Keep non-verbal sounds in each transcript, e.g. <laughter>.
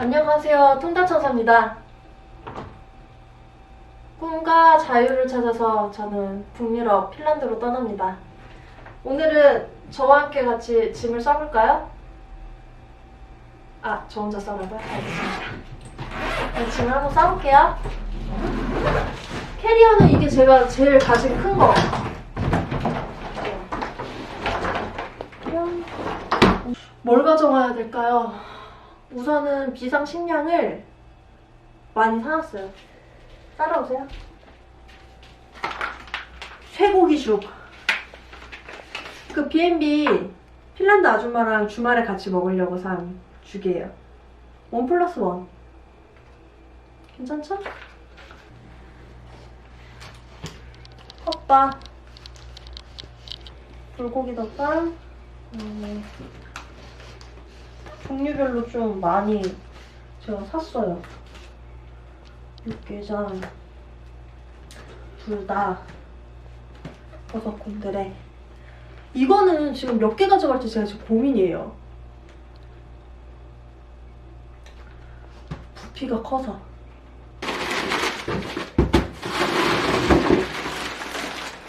안녕하세요. 통달천사입니다. 꿈과 자유를 찾아서 저는 북유럽 핀란드로 떠납니다. 오늘은 저와 함께 같이 짐을 싸볼까요? 아, 저 혼자 싸라고요? 알겠습니다. 네, 짐을 한번 싸볼게요. 캐리어는 이게 제가 제일 가진 큰 거. 뿅. 뭘 가져가야 될까요? 우선은 비상 식량을 많이 사놨어요. 따라오세요. 쇠고기죽. 그 B&B 핀란드 아줌마랑 주말에 같이 먹으려고 산 죽이에요. 원 플러스 원. 괜찮죠? 컵밥. 불고기 덮밥. 음, 종류별로 좀 많이 제가 샀어요. 육개장, 불닭, 버섯 콘드레. 이거는 지금 몇 개 가져갈지 제가 지금 고민이에요. 부피가 커서.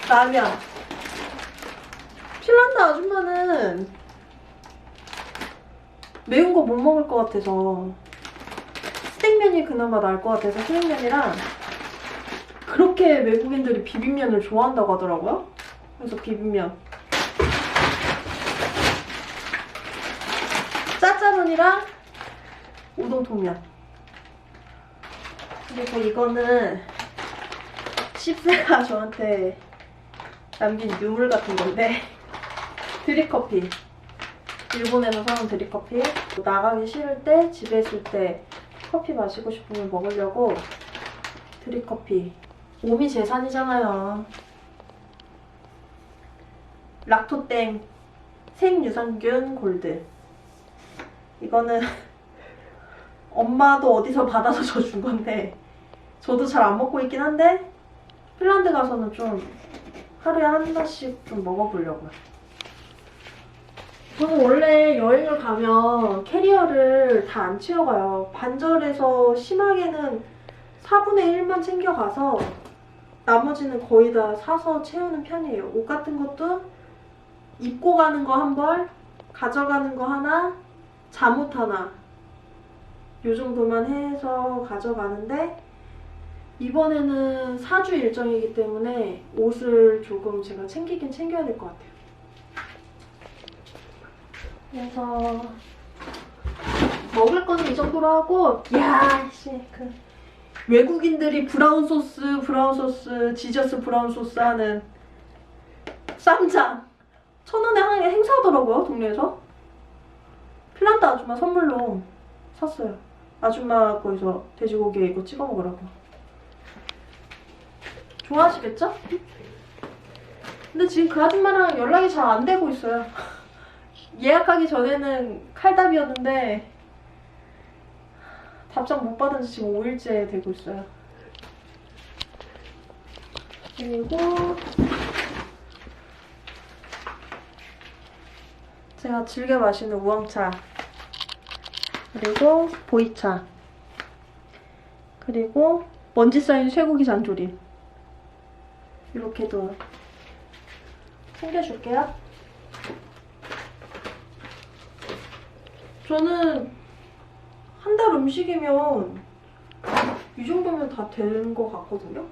라면. 핀란드 아줌마는 매운 거 못 먹을 것 같아서 스낵면이 그나마 나을 것 같아서 스낵면이랑 그렇게 외국인들이 비빔면을 좋아한다고 하더라고요. 그래서 비빔면. 짜짜면이랑 우동통면. 그리고 이거는 십세가 <laughs> 저한테 남긴 유물 같은 건데 드립커피. 일본에서 사온 드립커피. 나가기 싫을 때, 집에 있을 때 커피 마시고 싶으면 먹으려고 드립커피. 몸이 재산이잖아요. 락토땡 생유산균 골드. 이거는 <laughs> 엄마도 어디서 받아서 저 준 건데 저도 잘 안 먹고 있긴 한데 핀란드 가서는 좀 하루에 한 번씩 좀 먹어보려고요. 저는 원래 여행을 가면 캐리어를 다 안 채워가요. 반절에서 심하게는 4분의 1만 챙겨가서 나머지는 거의 다 사서 채우는 편이에요. 옷 같은 것도 입고 가는 거 한 벌, 가져가는 거 하나, 잠옷 하나. 요 정도만 해서 가져가는데 이번에는 4주 일정이기 때문에 옷을 조금 제가 챙기긴 챙겨야 될 것 같아요. 그래서 먹을 거는 이 정도로 하고 야 씨 그 외국인들이 브라운 소스 브라운 소스 지저스 브라운 소스 하는 쌈장. 천 원에 한 행사하더라고요 동네에서. 핀란드 아줌마 선물로 샀어요. 아줌마 거기서 돼지고기에 이거 찍어 먹으라고. 좋아하시겠죠? 근데 지금 그 아줌마랑 연락이 잘 안 되고 있어요 예약하기 전에는 칼답이었는데 답장 못 받은 지 지금 5일째 되고 있어요. 그리고 제가 즐겨 마시는 우엉차 그리고 보이차 그리고 먼지 쌓인 쇠고기 잔조림 이렇게도 챙겨줄게요. 저는 한 달 음식이면 이 정도면 다 되는 것 같거든요.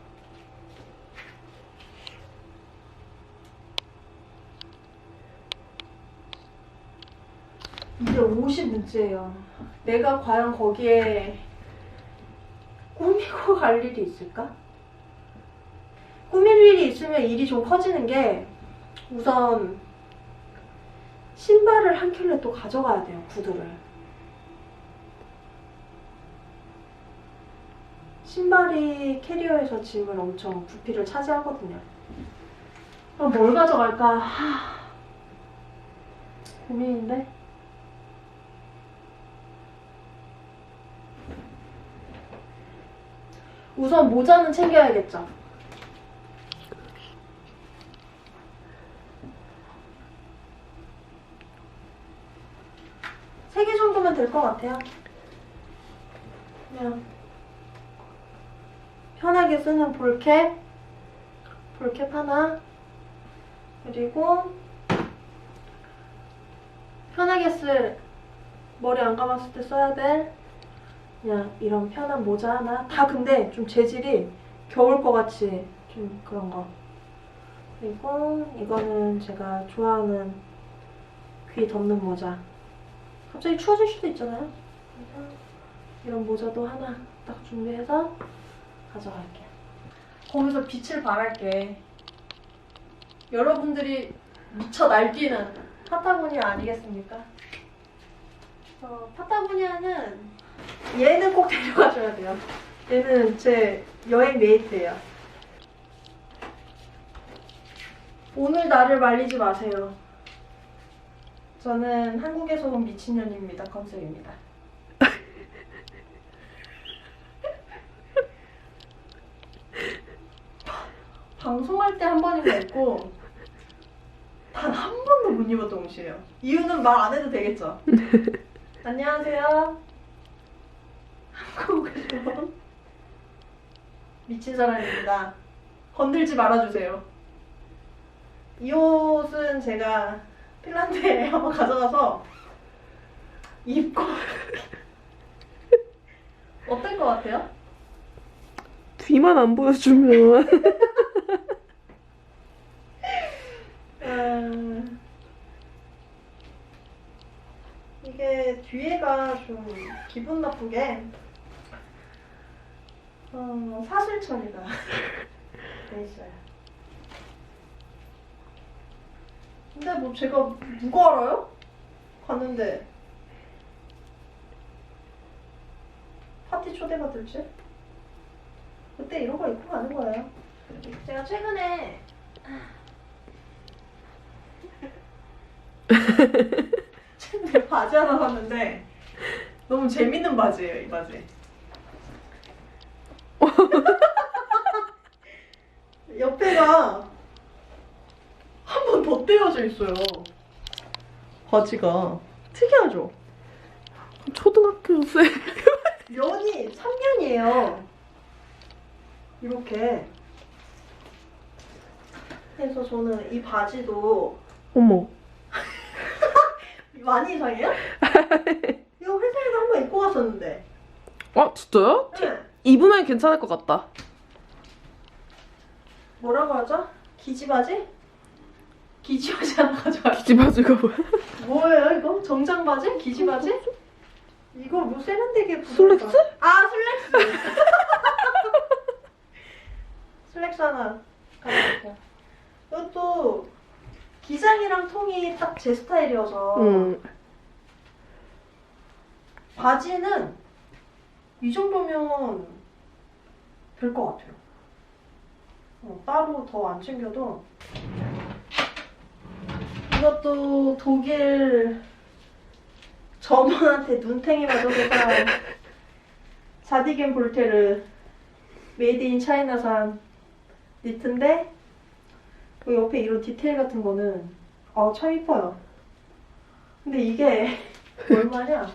이제 옷이 문제예요. 내가 과연 거기에 꾸미고 갈 일이 있을까? 꾸밀 일이 있으면 일이 좀 커지는 게 우선 신발을 한 켤레 또 가져가야 돼요, 구두를. 신발이 캐리어에서 짐을 엄청 부피를 차지하거든요. 그럼 뭘 가져갈까? 하... 고민인데? 우선 모자는 챙겨야겠죠. 세 개 정도면 될 것 같아요. 그냥 편하게 쓰는 볼캡 볼캡 하나. 그리고 편하게 쓸 머리 안 감았을 때 써야 될 그냥 이런 편한 모자 하나. 다 근데 좀 재질이 겨울 거 같이 좀 그런 거. 그리고 이거는 제가 좋아하는 귀 덮는 모자 갑자기 추워질 수도 있잖아요 이런 모자도 하나 딱 준비해서 가져갈게요 거기서 빛을 발할게 여러분들이 미쳐 날뛰는 파타고니아 아니겠습니까? 어, 파타고니아는 얘는 꼭 데려가줘야 돼요. 얘는 제 여행 메이트예요. 오늘 나를 말리지 마세요. 저는 한국에서 온 미친년입니다. 컨셉입니다. <laughs> 방송할 때 한 번인가 있고 단 한 번도 못 입었던 옷이에요. 이유는 말 안 해도 되겠죠? <laughs> 안녕하세요. 한국에서 온 미친 사람입니다. 건들지 말아주세요. 이 옷은 제가 핀란드에 <laughs> 한번 가져가서 입고 <laughs> 어떨 것 같아요? 뒤만 안 보여주면 음, 이게 뒤에가 좀 기분 나쁘게 어, 사슬 처리가 <laughs> 돼 있어요. 근데 뭐 제가 누가 알아요? 갔는데 파티 초대받을지? 그때 이런 거 입고 가는 거예요. 제가 최근에 <laughs> 최근에 바지 하나 샀는데 너무 재밌는 바지예요 이 바지 <laughs> 옆에가 한 번 더 떼어져 있어요 바지가 특이하죠? 초등학교 생 면이 3면이에요 이렇게 그래서 저는 이 바지도 어머 <laughs> 많이 이상해요? <laughs> 이거 회사에도 한번 입고 갔었는데 아 진짜요? 네. 입으면 괜찮을 것 같다 뭐라고 하죠? 기지바지? 기지바지 하나 가져갈게요 기집아지가 뭐야? 뭐예요 이거? 정장 바지? 기지바지? 이거 뭐 세련되게 슬랙스? 부를까? 아 슬랙스 <laughs> 슬랙스 하나 가져갈게요 이것도 기장이랑 통이 딱 제 스타일이어서 응 바지는 이 정도면 될 것 같아요 어, 따로 더 안 챙겨도 이것도 독일 점원한테 눈탱이 맞아서 산 사디겐 볼테르 메이드 인 차이나산 니트인데 그 옆에 이런 디테일 같은 거는 아참 이뻐요. 근데 이게 <laughs> 얼마냐?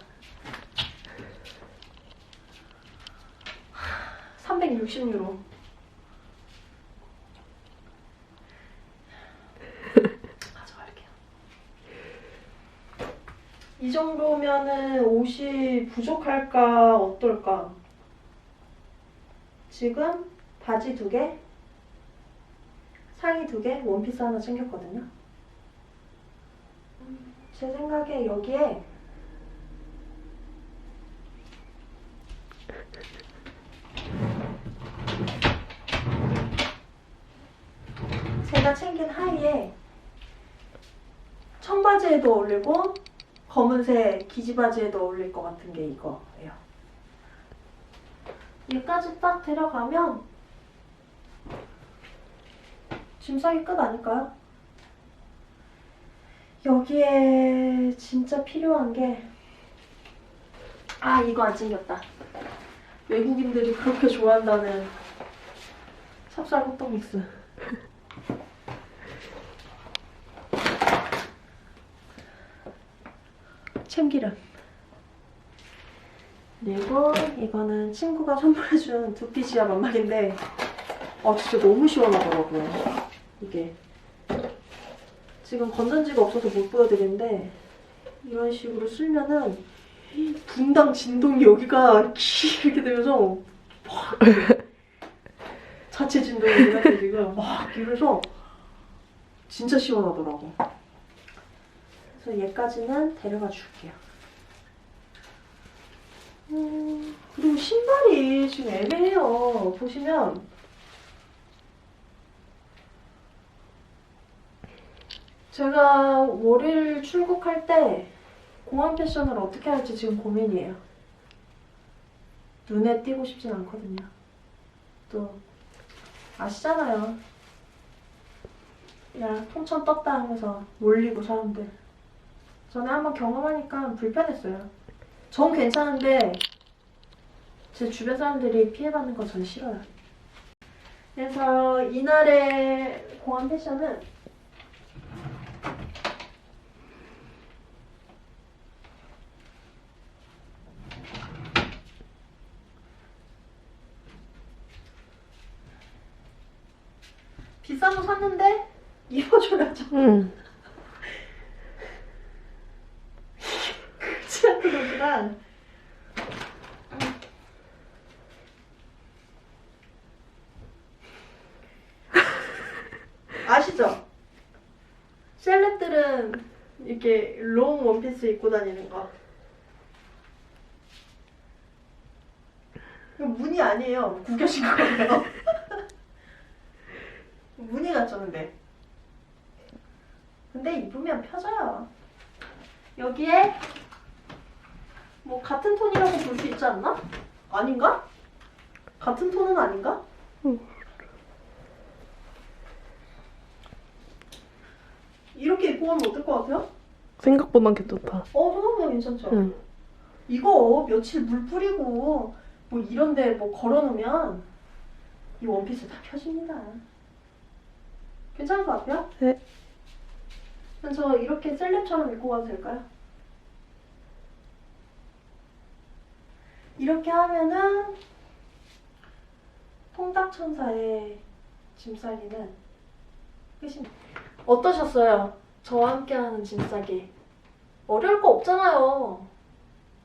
360유로 가져갈게요. 이 정도면은 옷이 부족할까 어떨까? 지금 바지 두 개, 상의 두 개, 원피스 하나 챙겼거든요. 음, 제 생각에 여기에 제가 챙긴 하의에 청바지에도 어울리고 검은색 기지바지에도 어울릴 것 같은 게 이거예요. 여기까지 딱 데려가면 짐 싸기 끝 아닐까요? 여기에 진짜 필요한 게 아, 이거 안 챙겼다. 외국인들이 그렇게 좋아한다는 찹쌀 호떡 믹스. 참기름. 그리고 이거는 친구가 선물해준 두피지압 안막인데 아 진짜 너무 시원하더라고요. 이게 지금 건전지가 없어서 못 보여드리는데 이런 식으로 쓸면은 분당 진동이 여기가 키 이렇게 되면서 막 자체 진동이긴 한데 지금 막 이래서 진짜 시원하더라고. 그래서 얘까지는 데려가 줄게요. 음, 그리고 신발이 지금 애매해요. 보시면 제가 월요일 출국할 때 공항 패션을 어떻게 할지 지금 고민이에요. 눈에 띄고 싶진 않거든요. 또 아시잖아요. 야 통천 떴다 하면서 몰리고 사람들. 전에 한번 경험하니까 불편했어요. 전 괜찮은데 제 주변 사람들이 피해받는 건 전 싫어요. 그래서 이날의 공항 패션은 비싼 거 샀는데 <laughs> 입어줘야죠. 응. 그렇지 않은 거지만 아시죠? 셀럽들은 이렇게 롱 원피스 입고 다니는 거. 무늬 아니에요. 구겨진 거예요. <laughs> 무늬 같죠, 근데? 근데 입으면 펴져요. 여기에 뭐 같은 톤이라고 볼 수 있지 않나? 아닌가? 같은 톤은 아닌가? 응. 이렇게 입고 가면 어떨 것 같아요? 생각보단 괜찮다. 어, 생각보다 괜찮죠? 응. 이거 며칠 물 뿌리고 뭐 이런데 뭐 걸어놓으면 이 원피스 다 펴집니다. 괜찮을 것 같아요? 네. 그럼 저 이렇게 셀럽처럼 입고 가도 될까요? 이렇게 하면은 통닭천사의 짐싸기는 끝입니다. 어떠셨어요? 저와 함께하는 짐싸기. 어려울 거 없잖아요.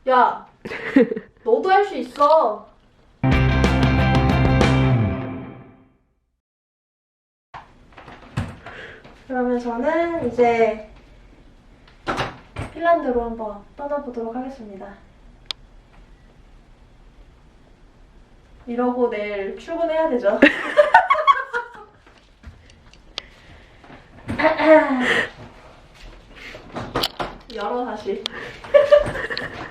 야, <laughs> 너도 할 수 있어. 그러면 저는 이제 핀란드로 한번 떠나보도록 하겠습니다. 이러고 내일 출근해야 되죠. <laughs> <laughs> 열어 다시. <laughs>